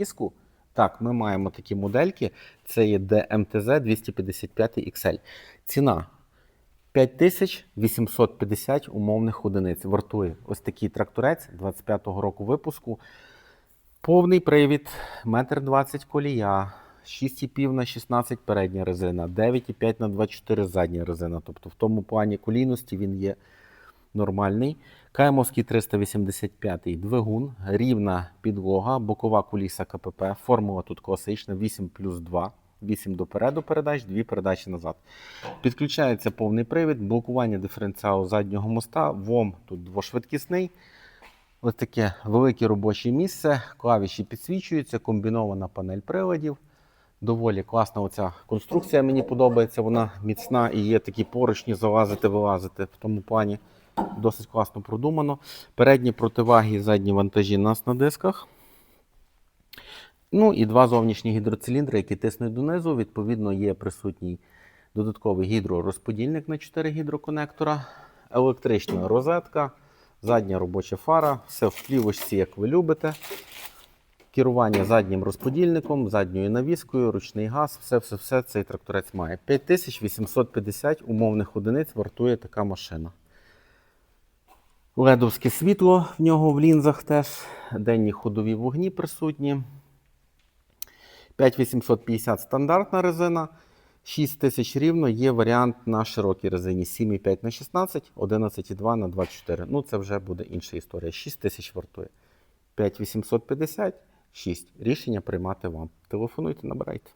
Міску. Так, ми маємо такі модельки. Це є DMTZ 255 XL. Ціна 5850 умовних одиниць. Вартує ось такий тракторець 25-го року випуску. Повний привід, 1,20 м колія, 6,5 на 16 передня резина, 9,5 на 24 задня резина. Тобто в тому плані колійності він є нормальний. КМовський 385 двигун, рівна підлога, бокова куліса КПП. Формула тут класична 8 плюс 2. 8 допереду передач, 2 передачі назад. Підключається повний привід, блокування диференціалу заднього моста, ВОМ тут двошвидкісний. Ось таке велике робоче місце, клавіші підсвічуються, комбінована панель приладів. Доволі класна оця конструкція. Мені подобається, вона міцна і є такі поручні залазити, вилазити. В тому плані досить класно продумано. Передні противаги і задні вантажі у нас на дисках. Ну і два зовнішні гідроциліндри, які тиснуть донизу. Відповідно, є присутній додатковий гідророзподільник на 4 гідроконектора, електрична розетка, задня робоча фара, все в плівочці, як ви любите. Керування заднім розподільником, задньою навіскою, ручний газ, все-все-все цей тракторець має. 5850 умовних одиниць вартує така машина. Ледовське світло в нього в лінзах теж, денні ходові вогні присутні. 5850 стандартна резина. 6000 рівно є варіант на широкій резині 7,5 на 16, 11,2 на 24. Ну, це вже буде інша історія. 6000 вартує. 5850, 6. Рішення приймати вам. Телефонуйте, набирайте.